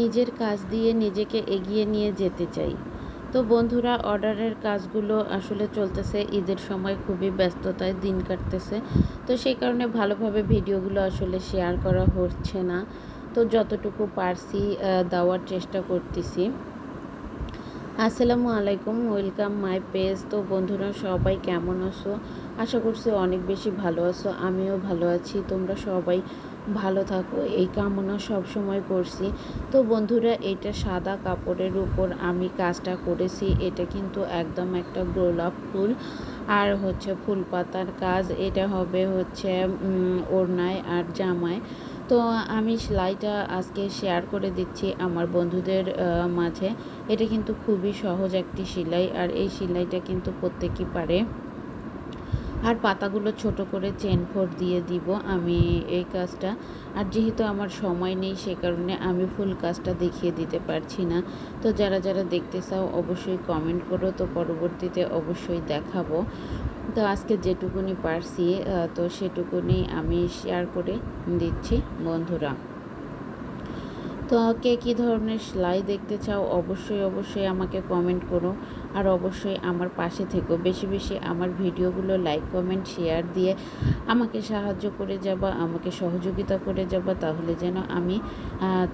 নিজের কাজ দিয়ে নিজেকে এগিয়ে নিয়ে যেতে চাই। তো বন্ধুরা, অর্ডারের কাজগুলো আসলে চলতেছে, ঈদের সময় খুবই ব্যস্ততায় দিন কাটতেছে। তো সেই কারণে ভালোভাবে ভিডিওগুলো আসলে শেয়ার করা হচ্ছে না। তো যতটুকু পারছি দেওয়ার চেষ্টা করতেছি। আসসালামু আলাইকুম, ওয়েলকাম মাই পেজ। তো বন্ধুরা, সবাই কেমন আছো? আশা করছি অনেক বেশি ভালো আছো, আমিও ভালো আছি। তোমরা সবাই ভালো থাকো, এই কামনা সব সময় করছি। তো বন্ধুরা, এটা সাদা কাপড়ের উপর আমি কাজটা করেছি, এটা কিন্তু একদম একটা গোলাপ ফুল। আর হচ্ছে ফুল পাতার কাজ, এটা হবে হচ্ছে ওড়নায় আর জামায়। তো আমি সেলাইটা আজকে শেয়ার করে দিচ্ছি আমার বন্ধুদের মাঝে। এটা কিন্তু খুবই সহজ একটি সেলাই আর এই সেলাইটা কিন্তু প্রত্যেকেই পারে। আর পাতাগুলো ছোট করে চেন ফোর দিয়ে দিব আমি এই কাজটা। আর যেহেতু আমার সময় নেই সে কারণে আমি ফুল কাজটা দেখিয়ে দিতে পারছি না। তো যারা যারা দেখতে চাও অবশ্যই কমেন্ট করো, তো পরবর্তীতে অবশ্যই দেখাবো। তো আজকে যেটুকুনি পারছি তো সেটুকুনি আমি শেয়ার করে দিচ্ছি বন্ধুরা। তো কে কী ধরনের সেলাই দেখতে চাও, অবশ্যই অবশ্যই আমাকে কমেন্ট করো। আর অবশ্যই আমার পাশে থেকো। বেশি বেশি আমার ভিডিওগুলো লাইক কমেন্ট শেয়ার দিয়ে আমাকে সাহায্য করে যাবা, আমাকে সহযোগিতা করে যাবা, তাহলে যেন আমি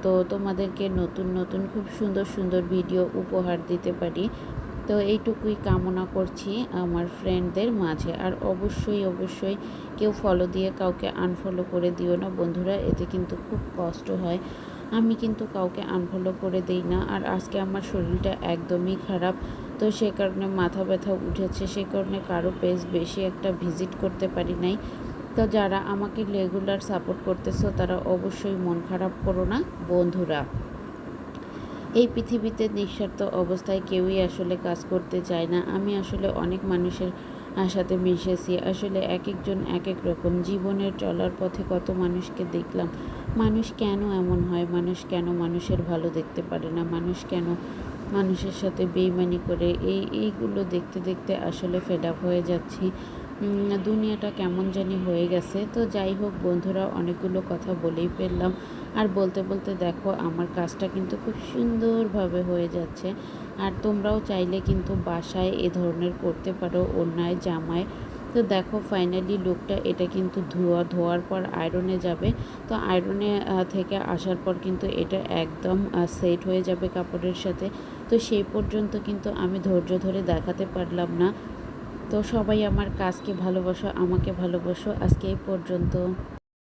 তো তোমাদেরকে নতুন নতুন, খুব সুন্দর সুন্দর ভিডিও উপহার দিতে পারি। তো এইটুকুই কামনা করছি আমার ফ্রেন্ডদের মাঝে। আর অবশ্যই অবশ্যই কেউ ফলো দিয়ে কাউকে আনফলো করে দিও না। বন্ধুরা, এতে কিন্তু খুব কষ্ট হয়। আমি কিন্তু কাউকে আনফলো করে দিই না। আর আজকে আমার শরীরটা একদমই খারাপ। তো সে কারণে মাথা ব্যথা উঠেছে। সে কারণে কারও পেজ বেশি একটা ভিজিট করতে পারি নাই। তো যারা আমাকে রেগুলার সাপোর্ট করতেছো, তারা অবশ্যই মন খারাপ করো না। বন্ধুরা এই পৃথিবীতে নিঃস্বার্থ অবস্থায় কেউই আসলে কাজ করতে চায় না। আমি আসলে অনেক মানুষের সাথে মিশেছি। আসলে এক একজন এক এক রকম। জীবনের চলার পথে কত মানুষকে দেখলাম। মানুষ কেন এমন হয়? মানুষ কেন মানুষের ভালো দেখতে পারে না? মানুষ কেন মানুষের সাথে বেইমানি করে? এই, এইগুলো দেখতে দেখতে আসলে ফেড আপ হয়ে যাচ্ছি। দুনিয়াটা কেমন জানি হয়ে গেছে। তো যাই হোক বন্ধুরা, অনেকগুলো কথা বলেই ফেললাম। আর বলতে বলতে দেখো, আমার কাজটা কিন্তু খুব সুন্দরভাবে হয়ে যাচ্ছে। আর তোমরাও চাইলে কিন্তু বাসায় এ ধরনের করতে পারো অন্যায় জামায়। তো দেখো ফাইনালি লুকটা এটা কিন্তু ধোয়া, ধোয়ার পর আয়রনে যাবে। তো আয়রনে থেকে আসার পর কিন্তু এটা একদম সেট হয়ে যাবে কাপড়ের সাথে। তো সেই পর্যন্ত কিন্তু আমি ধৈর্য ধরে দেখাতে পারলাম না। তো সবাই আমার কাজকে ভালোবাসো আমাকে ভালোবাসো। আজকে এই পর্যন্ত।